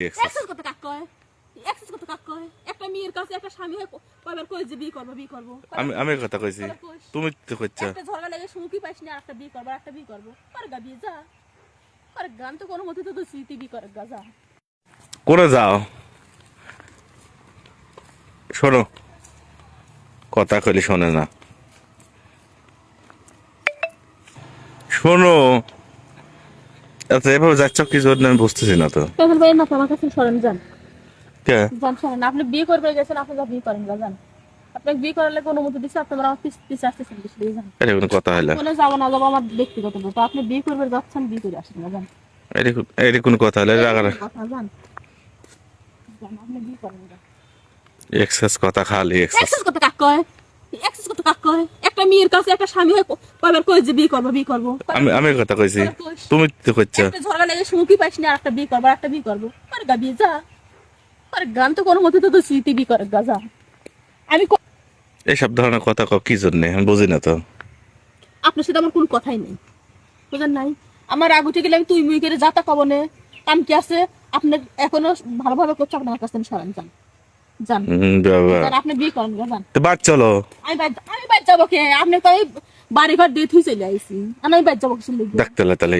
Access করতে কাক কয়? এক্সেস করতে কাক কয়? একটা মেয়ের কাছে একটা স্বামী হয়ে কয়বার কই যে বিয়ে করব বিয়ে করব? আমি আমি কথা কইছি। তুমি তো কইছ একটা ঝগড়া লেগে সুখী পাইস না একটা বিয়ে করব একটা বিয়ে করব। আর গা বিয়ে যা। আর গান তো কোনো মতে তো তো স্মৃতি বিয়ে করে গা যা। করে যাও। শোনো। কথা কইলে শোনে না। শোনো। আচ্ছা এভাবে যাচ্ছ কি জন্য আমি বুঝতেছি না তো। তখন ভাই না আমার কাছে সরেন যান। কে? যান সরেন। আপনি বিয়ে করবে গেছেন আপনি যা বিয়ে করেন যান। আপনাকে বিয়ে করার লাগে অনুমতি দিচ্ছে আপনার আমার পিস পিস আসতেছেন বেশি দিয়ে যান। এটা কোনো কথা হইলে। বলে যাব না যাব আমার ব্যক্তিগত ব্যাপার। আপনি বিয়ে করবে যাচ্ছেন বিয়ে করে আসেন যান। এটা এটা কোনো কথা হইলে রাগার কথা যান। যান আপনি বিয়ে করেন গা এক্সেস কথা খালি এক্সেস করতে কাক কয়? এক্সেস করতে কাক কয়? একটা মেয়ের কাছে একটা স্বামী হয়ে কয়বার কই যে বিয়ে করব বিয়ে করব? আমি আমি কথা কইছি। তুমি তো কইছ। একটা ঝগড়া লেগে সুখী পাইস না একটা বিয়ে করব একটা বিয়ে করব। আর গা বিয়ে যা। আর গান তো কোনো মতে তো তো স্মৃতি বিয়ে করে গা যা আমি ক- এইসব ধরনের কথা কও কি জন্য? আমি বুঝি না তো। আপনার সাথে আমার কোনো কথাই নেই। বুঝলেন নাই? আমার আগুতে গেলে আমি তুই মুই করে যাতা কব নে। কাম কি আছে? আপনার এখনও ভালোভাবে করছে আপনার কাছে সরান যান যান। আপনি বিয়ে করেন যান। তো বাদ চলো। আমি বাইর আমি বাইর যাব কে? আপনি তো বাড়ি ঘর দিয়ে থুই চলে আইসি আমি যাব কিছু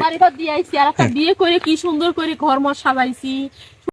বাড়ি ঘর দিয়ে আইসি আর একটা বিয়ে করে কি সুন্দর করে ঘর মর সাজাইছি।